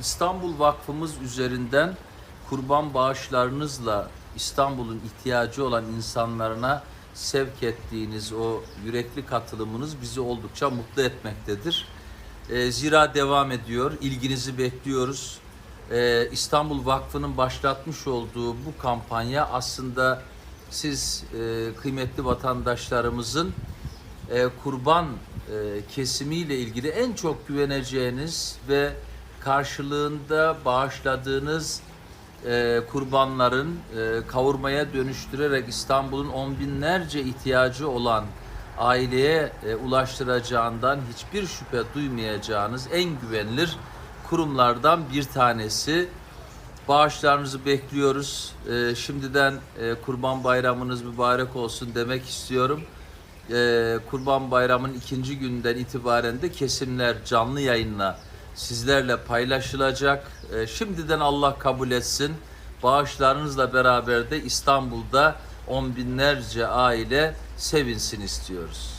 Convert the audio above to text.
İstanbul Vakfımız üzerinden kurban bağışlarınızla İstanbul'un ihtiyacı olan insanlarına sevk ettiğiniz o yürekli katılımınız bizi oldukça mutlu etmektedir. Ee, zira devam ediyor. İlginizi bekliyoruz. Ee, İstanbul Vakfı'nın başlatmış olduğu bu kampanya aslında siz e, kıymetli vatandaşlarımızın e, kurban e, kesimiyle ilgili en çok güveneceğiniz ve karşılığında bağışladığınız e, kurbanların e, kavurmaya dönüştürerek İstanbul'un on binlerce ihtiyacı olan aileye e, ulaştıracağından hiçbir şüphe duymayacağınız en güvenilir kurumlardan bir tanesi. Bağışlarınızı bekliyoruz. Ee, şimdiden e, Kurban Bayramınız mübarek olsun demek istiyorum. Ee, Kurban Bayramı'nın ikinci günden itibaren de kesimler canlı yayınla sizlerle paylaşılacak. Ee, şimdiden Allah kabul etsin. Bağışlarınızla beraber de İstanbul'da on binlerce aile sevinsin istiyoruz.